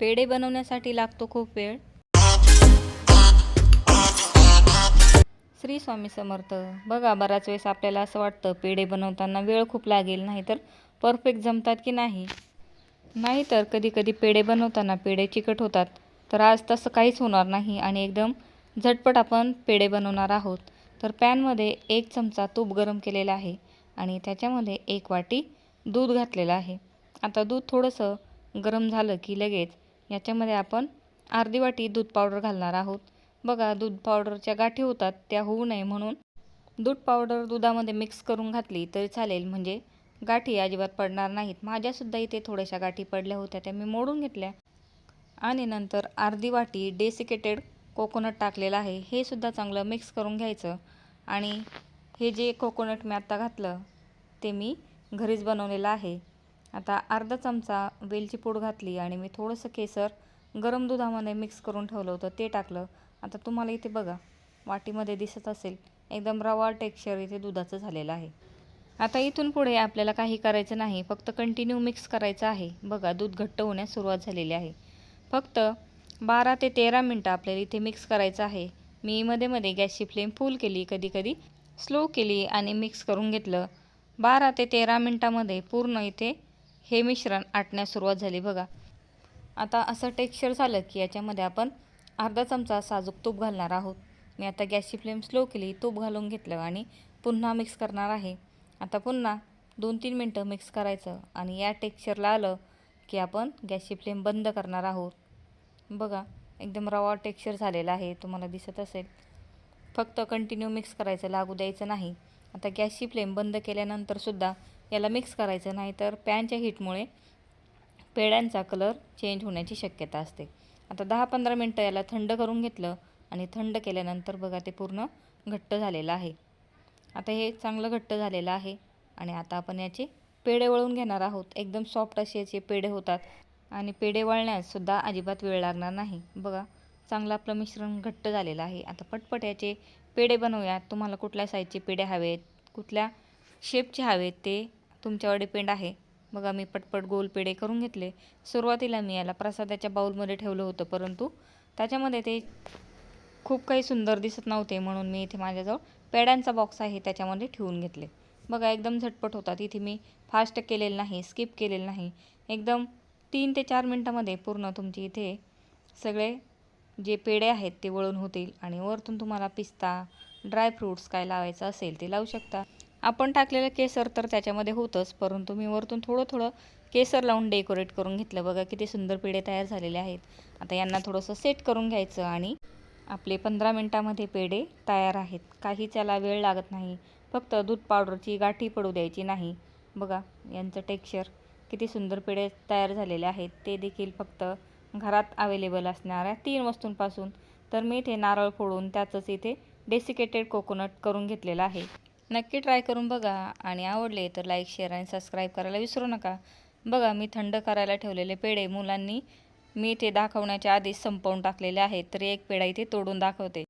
पेढे बनवण्यासाठी लागतो खूप वेळ. श्री स्वामी समर्थ बघा बराच वेळेस आपल्याला असं वाटतं पेढे बनवताना वेळ खूप लागेल नाहीतर परफेक्ट जमतात की नाही? नाहीतर कधी कधी पेढे बनवताना पेढे चिकट होतात तर आज तसं काहीच होणार नाही आणि एकदम झटपट आपण पेढे बनवणार आहोत. तर पॅनमध्ये एक चमचा तूप गरम केलेला आहे आणि त्याच्यामध्ये एक वाटी दूध घातलेलं आहे. आता दूध थोडंसं गरम झालं की लगेच याच्यामध्ये आपण अर्धी वाटी दूध पावडर घालणार आहोत. बघा दूध पावडरच्या गाठी होतात त्या होऊ नये म्हणून दूध पावडर दुधामध्ये मिक्स करून घातली तरी चालेल. म्हणजे गाठी अजिबात पडणार नाहीत. माझ्यासुद्धा इथे थोड्याशा गाठी पडल्या होत्या त्या मी मोडून घेतल्या. आणि नंतर अर्धी वाटी डेसिकेटेड कोकोनट टाकलेलं आहे. हे सुद्धा चांगलं मिक्स करून घ्यायचं. आणि हे जे कोकोनट मी आत्ता घातलं ते मी घरीच बनवलेलं आहे. आता अर्धा चमचा वेलची पूड घातली आणि मी थोडंसं केसर गरम दुधामध्ये मिक्स करून ठेवलं होतं ते टाकलं. आता तुम्हाला इथे बघा वाटीमध्ये दिसत असेल एकदम रवा टेक्स्चर इथे दुधाचं झालेलं आहे. आता इथून पुढे आपल्याला काही करायचं नाही फक्त कंटिन्यू मिक्स करायचं आहे. बघा दूध घट्ट होण्यास सुरुवात झालेली आहे. फक्त बारा ते तेरा मिनटं आपल्याला इथे मिक्स करायचं आहे. मी मध्ये मध्ये गॅसची फ्लेम फुल केली कधी कधी स्लो केली आणि मिक्स करून घेतलं. बारा ते तेरा मिनटामध्ये पूर्ण इथे हे मिश्रण आटण्यास सुरुवात झाली बघा. आता असं टेक्स्चर झालं की याच्यामध्ये आपण अर्धा चमचा साजूक तूप घालणार आहोत. मी आता गॅसची फ्लेम स्लो केली तूप घालून घेतलं आणि पुन्हा मिक्स करणार आहे. आता पुन्हा दोन तीन मिनटं मिक्स करायचं आणि या टेक्स्चरला आलं की आपण गॅसची फ्लेम बंद करणार आहोत. बघा एकदम रवा टेक्स्चर झालेला आहे तुम्हाला दिसत असेल. फक्त कंटिन्यू मिक्स करायचं लागू द्यायचं नाही. आता गॅसची फ्लेम बंद केल्यानंतरसुद्धा याला मिक्स करायचं नाही तर पॅनच्या हीटमुळे पेड्यांचा कलर चेंज होण्याची शक्यता असते. आता दहा पंधरा मिनटं याला थंड करून घेतलं आणि थंड केल्यानंतर बघा ते पूर्ण घट्ट झालेलं आहे. आता हे चांगलं घट्ट झालेलं आहे आणि आता आपण याचे पेढे वळून घेणार आहोत. एकदम सॉफ्ट असे याचे पेढे होतात आणि पेढे वळण्याससुद्धा अजिबात वेळ लागणार नाही. बघा चांगलं आपलं मिश्रण घट्ट झालेलं आहे. आता पटपट याचे पेढे बनवूयात. तुम्हाला कुठल्या साईजचे पेढे हवेत कुठल्या शेपचे हवेत ते तुमच्यावर डिपेंड आहे. बघा मी पटपट गोल पेढे करून घेतले. सुरुवातीला मी याला प्रसादाच्या बाऊलमध्ये ठेवलं होतं परंतु त्याच्यामध्ये ते खूप काही सुंदर दिसत नव्हते म्हणून मी इथे माझ्याजवळ पेड्यांचा बॉक्स आहे त्याच्यामध्ये ठेवून घेतले. बघा एकदम झटपट होता. तिथे मी फास्ट केलेलं नाही स्किप केलेलं नाही. एकदम तीन ते चार मिनटामध्ये पूर्ण तुमची इथे सगळे जे पेढे आहेत ते वळून होतील आणि वरतून तुम्हाला पिस्ता ड्रायफ्रूट्स काय लावायचं असेल ते लावू शकता. आपण टाकलेलं केसर तर त्याच्यामध्ये होतंच परंतु मी वरतून थोडं थोडं केसर लावून डेकोरेट करून घेतलं. बघा किती सुंदर पेढे तयार झालेले आहेत. आता यांना थोडंसं सेट करून घ्यायचं आणि आपले पंधरा मिनटामध्ये पेढे तयार आहेत. काहीच याला वेळ लागत नाही. फक्त दूध पावडरची गाठी पडू द्यायची नाही. बघा यांचं टेक्स्चर किती सुंदर पेढे तयार झालेले आहेत. ते देखील फक्त घरात अवेलेबल असणाऱ्या तीन वस्तूंपासून. तर मी इथे नारळ फोडून त्याचंच इथे डेसिकेटेड कोकोनट करून घेतलेलं आहे. नक्की ट्राय करून बघा. आणि आवडले तर लाईक शेअर आणि सबस्क्राईब करायला विसरू नका. बघा मी थंड करायला ठेवलेले पेढे मुलांनी मी इथे दाखवण्याच्या आधीच संपवून टाकलेले आहेत. तर एक पेढा इथे तोडून दाखवते.